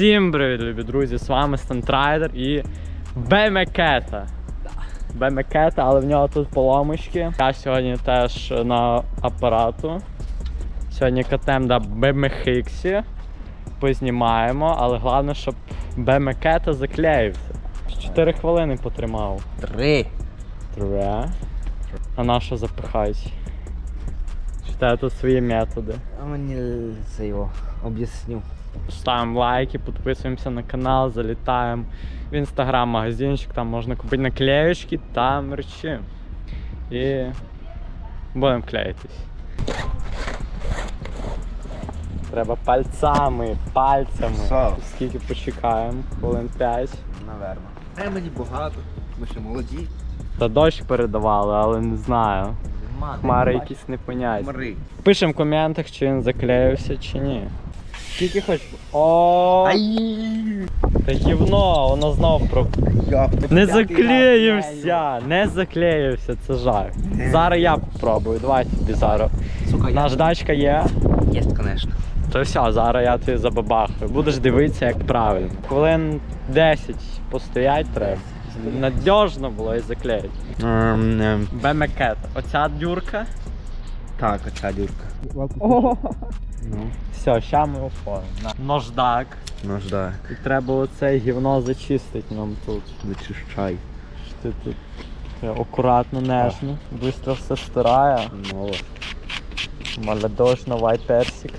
Всім привіт, любі друзі! З вами Стантрайдер і Бемекета. Бемекета, але в нього тут поломочки. Я сьогодні теж на апарату. Сьогодні катем до BMX. Познімаємо, але головне, щоб Бемекета заклеївся. 4 хвилини потримав. Три. Тре. А на що тут свої методи? А мені це його об'ясню. Ставимо лайки, підписуємося на канал, залітаємо в інстаграм магазинчик, там можна купити наклеючки та мерчі. І будемо клеїтись. Треба пальцями, пальцями. Що? Скільки почекаємо? Хвилин 5. Наверно. А мені багато. Ми ще молоді. Та дощ передавали, але не знаю. Хмари якісь непонятні. Хмари. Пишемо в коментах, чи він заклеївся, чи ні. Скільки хоч. О, Ай! та гівно, воно знов про. Я Не заклеївся! Не заклеївся, це жах. Зараз я попробую, давай тобі зараз. Сука. Наждачка є. Є, звісно. То все, зараз я тобі забабахаю. Будеш дивитися, як правильно. Хвилин 10 постоять треба. Надіжно було і заклеїть. Бемекет. Оця дюрка. Так, оця дюрка. Ну, Все, ща ми оформимо. Нождак. наждай. І треба оце гівно зачистити нам тут. Зачищай. Що ти тут таке акуратно, нежно, швидко все стирає. Ну, Молодежно, white персик.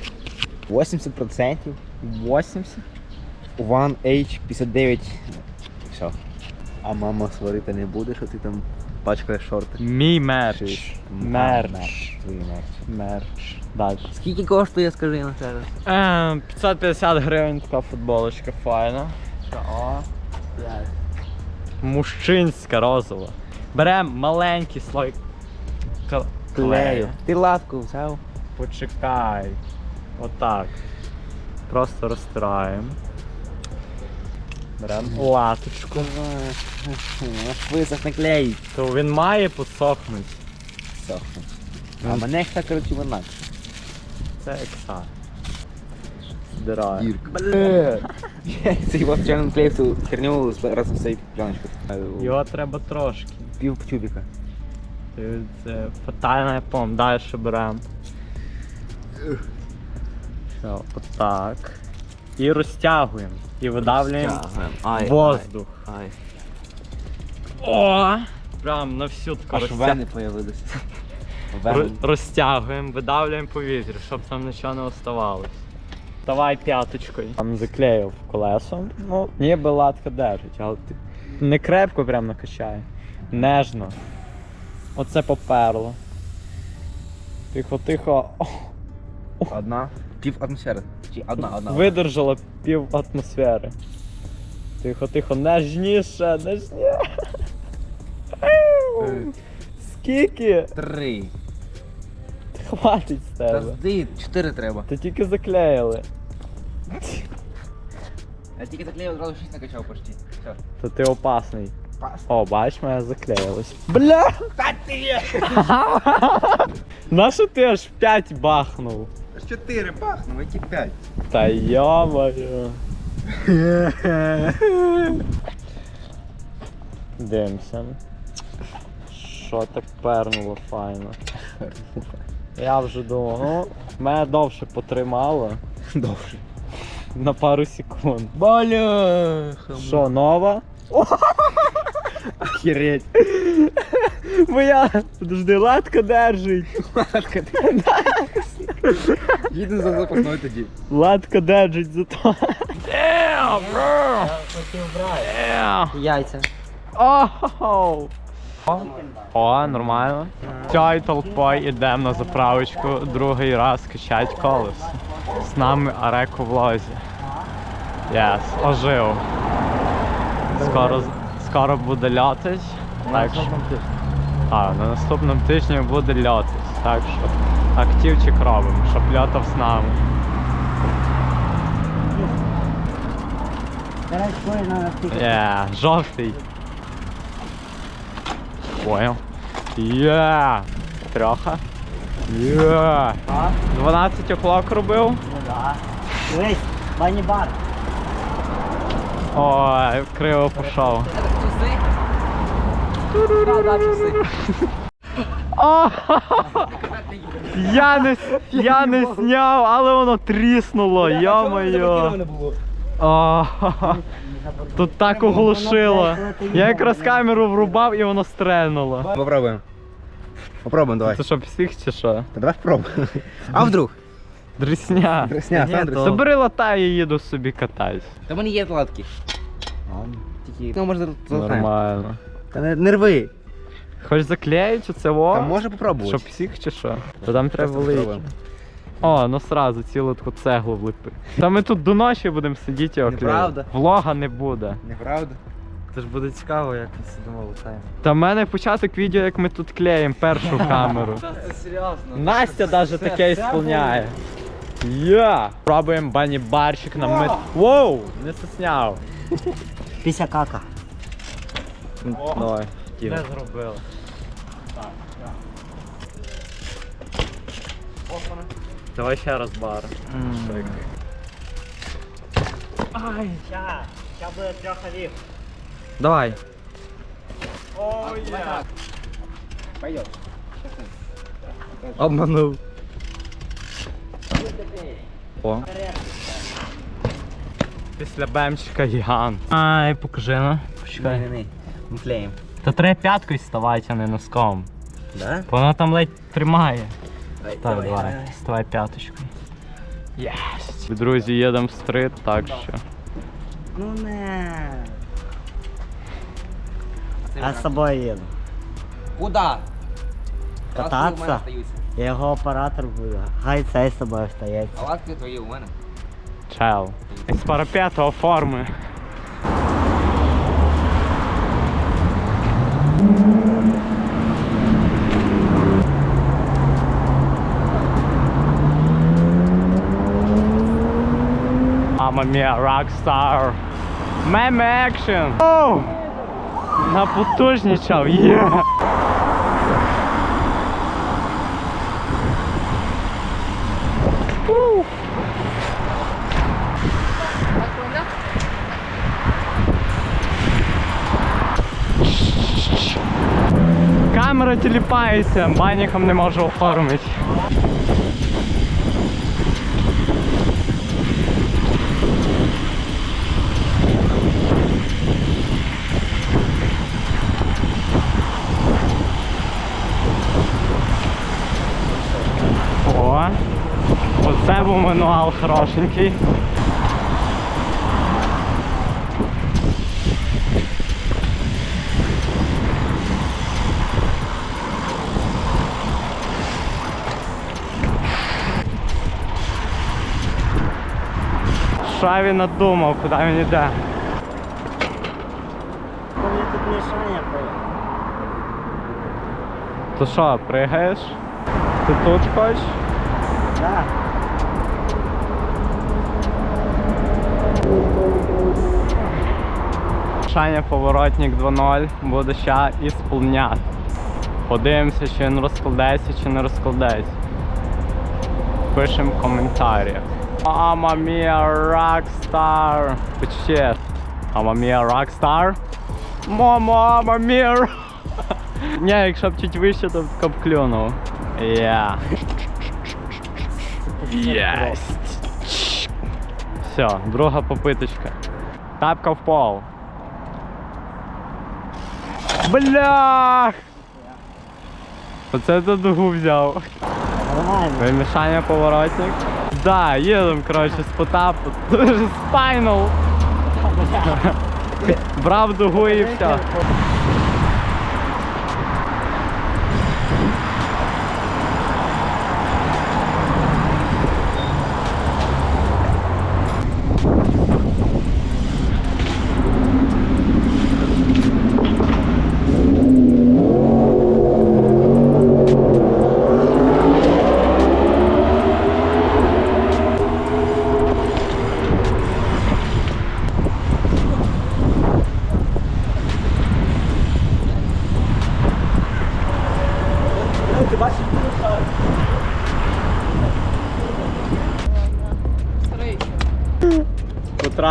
80%. 80. One H 59. Все. А мама сварити не буде, що ти там пачкаєш шорти. Мій мерч. Чуєш? Мерч. Твій мерч. Мерч. Далі. Скільки коштує, скажи на ще раз? Е, 550 гривень така футболочка файна. О, Мужчинська розова. Беремо маленький слой к- клею. Ти латку взяв? Почекай. Отак. Просто розтираємо. Беремо латочку. Аж висохне клей. То він має посохнути. Сохне. А мене так коротше інакше. Це екса. Здираю. Дірка. Це його вчора клеїв цю херню разом з цією пленочкою. Його треба трошки. Пів тюбіка. Це, це фатальна пом. Далі беремо. Все, отак. І розтягуємо. І видавлюємо Ай, воздух. Ай, ай. О! Прям на всю таку Аж розтя- вени появилися. Ро- розтягуємо, видавлюємо повітря, щоб там нічого не оставалось. Давай п'яточкою. Там заклеїв колесом. Ну, ніби латка держить, але ти не крепко прям накачає. Нежно. Оце поперло. Тихо, тихо. Одна. Пів атмосфери. Чи одна, одна. видержала пів атмосфери. Тихо, тихо, нежніше, нежніше. Скільки? Три. Хватить з Та тебе. зди, чотири треба. Ти тільки заклеїли. Я тільки заклеїв, одразу шість накачав почти. Все. То ти опасний. Пас. О, бач, моя заклеїлась. Бля! Та ти! Нащо ти аж 5 бахнув? Чотири бахну, які п'ять. Та йо-моє. Дивимося. Що так пернуло файно. Я вже думав, ну, мене довше потримало. Довше. На пару секунд. Бляха. Що, нова? Охереть. Моя, подожди, латка держить. Латка. Їду за запасною тоді. Латка держить зато. Damn, bro. Damn. Яйця. Оу. О, нормально. Цією толпою йдемо на заправочку другий раз качать колесо. З нами Ареко в лозі. Єс, ожив. Скоро, скоро буде льотись. Так що, а, на наступному тижні буде льотись. Так що активчик робимо, щоб льотав з нами. Є, жовтий. Понял. Є. Трьоха. Є. 12 оклок робив. Ну да. Дивись, бані бар. Ой, криво пішов. О, я не, я не сняв, але воно тріснуло, йо-моє. Тут так оглушило. Я якраз камеру врубав і воно стрельнуло. Попробуємо. Попробуємо, давай. Це що, псих чи що? Та давай спробуємо. А вдруг? Дресня. Дресня, Ні, сам дресня. Забери латай і їду собі катайся. Та в мене є латки. Тільки. Ну, може, Нормально. Та не, не рви. Хочеш заклеїти це во? Та може попробувати. Що псих чи що? То там треба великі. О, ну сразу цілу таку цеглу вліпи. Та ми тут до ночі будемо сидіти і оклеїти. Неправда. Влога не буде. Неправда? Це ж буде цікаво, як ми сидимо лутаємо. Та в мене початок відео, як ми тут клеїмо першу камеру. Це серйозно. Настя навіть таке ісполняє. Я! Пробуємо бані барчик на мит. Воу! Не сосняв. Піся кака. Давай. Не зробили. Давай ще раз бар. Давай. Ой, Обманув. О. Після бемчика гігант. Ай, покажи ну. Почекай. Ми клеїмо. Та треба п'яткою ставати, а не носком. Да? Воно там ледь тримає. Давай, Так, давай, ставай п'яточкою. Єсть. Друзі, їдемо в стрит, так що. Ну не. Я з собою їду. Куда? Кататься? Я його оператор буду. Хай цей з собою стається. А латки твої у мене. Чел. З парапету форми. Мама мія, рокстар. Мем екшн. Оу! Напотужнічав, є! Камера тіліпається, баніком не можу оформити. О, оце був мануал хорошенький. Що він надумав, куди він йде? Мені тут мішання То що, пригаєш? Ти тут хочеш? Шаня поворотник 2.0 буде ще ісполняти. Подивимося, чи він розкладається, чи не розкладається. Пишемо в коментарях. Мама мія рокстар. Почти. Мама мія рокстар. Мама мія. Ні, якщо б чуть вище, то б клюнув. Я. Єсть. Все, друга попиточка. Тапка в пол. Блях! Оце ти дугу взяв. Нормально. Вимішання поворотник. Да, їдем, коротше, з потапу. Дуже спайнал. Брав дугу і все.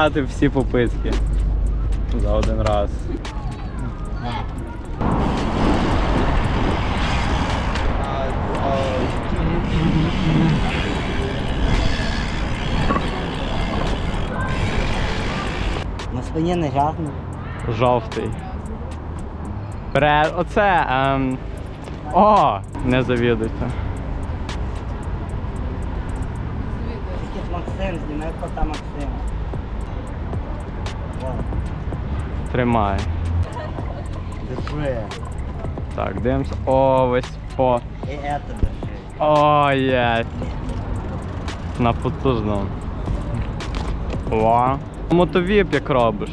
Потратив всі попитки. За один раз. На спині не жахнув. Жовтий. Пре... Оце. Ем... О! Не завідуйте. Максим, зніми кота Максима. Тримай. Держи. Так, дивимося. О, весь по. І это держи. О, є. На потужному. О. Мотовіп як робиш.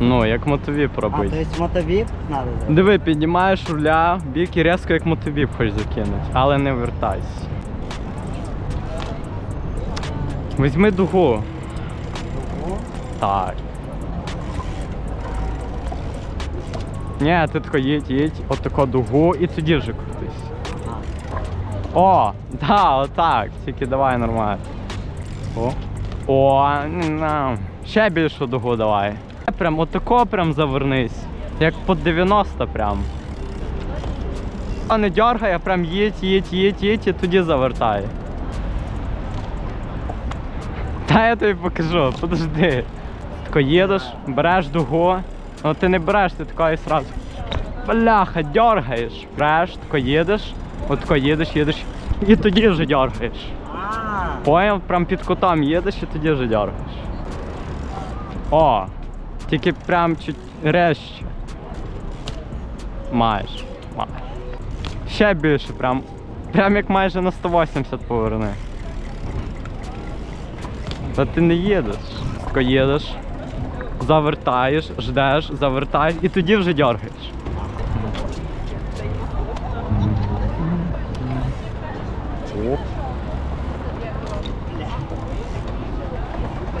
Ну, як мотовіп А, робить. то есть мотовіп надо зробити? Диви, піднімаєш руля, бік і різко як мотовіп хочеш закинути, але не вертайся. Візьми дугу. Ого. Так. Ні, ти тако їдь, їдь, отако дугу і тоді вже крутись. О, да, отак. Тільки давай нормально. О. О, на. Ще більшу дугу давай. Прям отако прям завернись. Як по 90 прям. А не дергай, а прям їдь, їдь, їдь, їдь і тоді завертай. Та я тобі покажу, подожди. Тако їдеш, береш дугу. Ну ти не береш, ти тако і сразу. Бляха, дергаєш. Береш, тако їдеш, от тако їдеш, їдеш. І тоді вже дергаєш. Поняв, прям під кутом їдеш і тоді вже дергаєш. О! Тільки прям чуть резче. Маєш. Маєш. Ще більше, прям. Прям як майже на 180 поверни. Та ти не їдеш. Тако їдеш, завертаєш, ждеш, завертаєш і тоді вже дергаєш. Оп.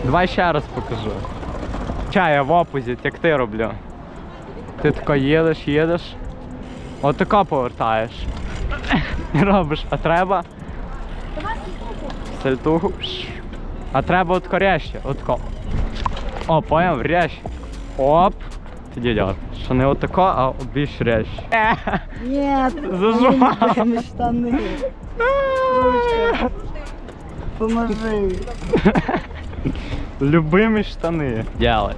Давай ще раз покажу. Ча, я в опозит, як ти роблю. Ти тако їдеш, їдеш. Отако повертаєш. Робиш, а треба. Сальтуху. А треба отко резче, отко. О, поняв, резче. Оп. Тоді дякую. Що не отако, а більш резче. Нет, Зажимав. мої штани. Поможи. Любимі штани. Делай.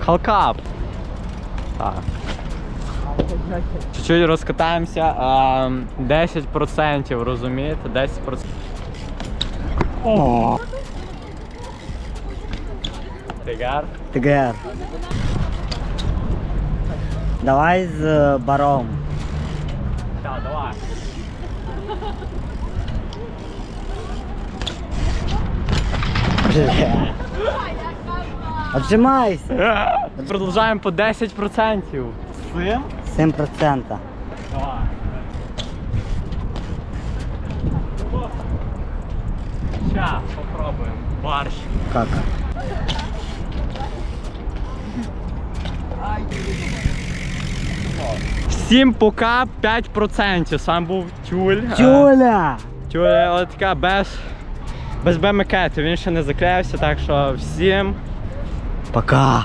Халкап. Так. Чуть-чуть розкатаємося. а, 10% розумієте? 10%. О! Тигар. ТГР. Давай з е, баром. Так, давай. Отжимайся. Продовжаємо по 10%. Сим? 7%. Давай. Ща, попробуємо. Борщ. Как? Всім пока 5%. Сам був тюль. Е, Тюля! Тюль, але така без, без БМК, він ще не заклеївся, так що всім Пока.